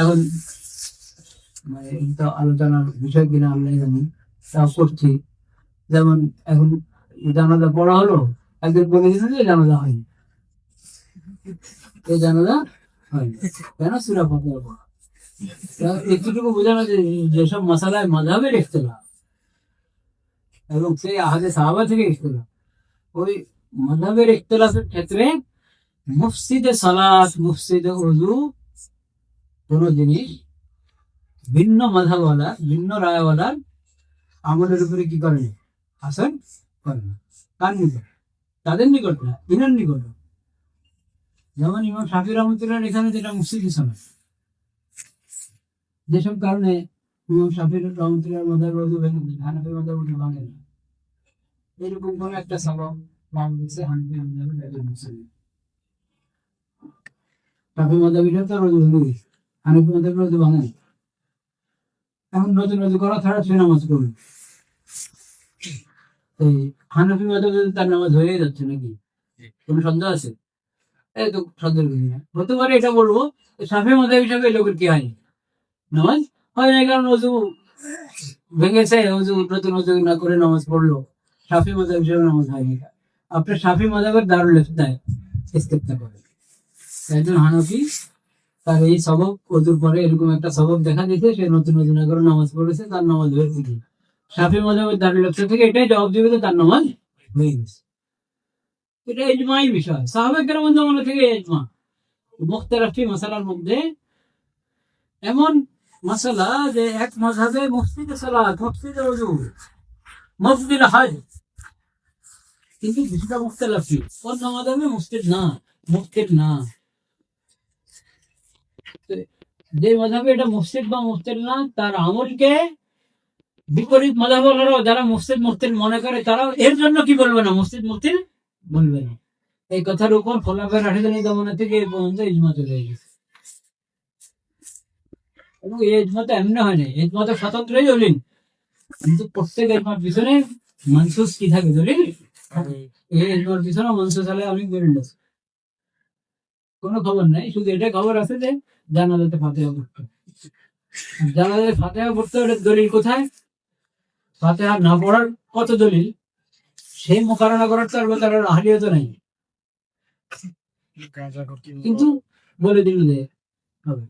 এখন মানে আলোচনার বিষয় কিনা আমরা জানি তাও করছি। যেমন এখন জানাজা পড়া হলো একদিন বলে দিয়েছে যে জানাজা হয়নি। এই জানাজা হয়নি। কেন সুরা একটুটুকু বোঝানো যেসব মশালায় মাঝাবের ইখতলাফ, এবং সেই আহাদে সাহাবা থেকে ইখতলাফ, ওই মাঝাবের ইখতলাফের ক্ষেত্রে মুফসিদে সালাত, মুফসিদে উজু কোনো জিনিস ভিন্ন মাধাওয়ালা ভিন্ন রায়ওয়ালার আমলের উপরে কি করে? হাসান করে না। কার নিকট? তাদের নিকট না ইনার নিকট। যেমন ইমাম শাফি রহমতুল্লাহ এখানে যেটা মুফসিদে সালাত যেসব কারণে ইমাম শাফি রহমতুল্লাহ মাদার ভেঙে দেয় হানাফি মাদার রজু ভাঙে না। এরকম কোন একটা সবক বাংলাদেশে হানাফি মাদার মুসলিম শাফি মাদাবিটা তো রজু ভেঙে গেছে হানাফি মাদার রজু না। এখন নতুন রজু করা ছাড়া সে নামাজ করবে এই হানাফি মাদাব তার নামাজ হয়ে যাচ্ছে নাকি? কোনো সন্দেহ আছে? এই তো সন্দেহ কিছু না হতে পারে এটা বলব, সাফি মাদাব হিসাবে লোকের কি হয়নি নামাজ হয় না কারণ অজু ভেঙেছে অজু নতুন অজু না করে নামাজ পড়ল। সাফি মাদাব হিসেবে নামাজ হয়নি আপনার সাফি মাদাবের দারুল দেয় ইস্তেফতা করে একজন হানফি তার এই সবক অজুর পরে এরকম একটা সবক দেখা দিয়েছে, সে নতুন নতুন করে নামাজ পড়েছে, তার নামাজ হয়ে গেছে। সাফি মাদাবের দারুল থেকে এটাই জবাব দিবে যে তার নামাজ হয়ে গেছে। এটা এজমাই বিষয়। সাহাবেকের মধ্যে মনে থেকে এজমা মুখতারাফি মশালার মধ্যে এমন মশলা যে এক মজাবে মসজিদে সালাত, মসজিদে রজু, মসজিদে হজ। কিন্তু কিছুটা মুখতালাফি। অন্য মজাবে মসজিদ না মসজিদ না। তো যে মজাবে এটা মসজিদ বা মসজিদ না, তার আমলকে বিপরীত মজাবলারও যারা মসজিদ মসজিদ মনে করে, তারাও এর জন্য কি বলবে না? মসজিদ মসজিদ বলবে না। এই কথার উপর ফলাফের আঠেদানি দমনা থেকে এই পর্যন্ত ইজমা চলে গেছে এবং এই ইজমা তো এমনি হয় না ইজমা তো স্বতন্ত্রই দলিল। কিন্তু প্রত্যেক ইজমার পিছনে মানসুস কি থাকে দলিল? এই ইজমার পিছনে মানসুস হলে অনেক দলিল আছে। কোনো খবর নাই শুধু এটা খবর আছে যে জানালাতে ফাতেহা পড়তে। জানাজাতে জানালাতে ফাতেহা পড়তে হবে দলিল কোথায়? ফাতেহা না পড়ার কত দলিল? সেই মোকারণা করার তো আর হারিয়ে তো নাই। কিন্তু বলে দিল যে হবে।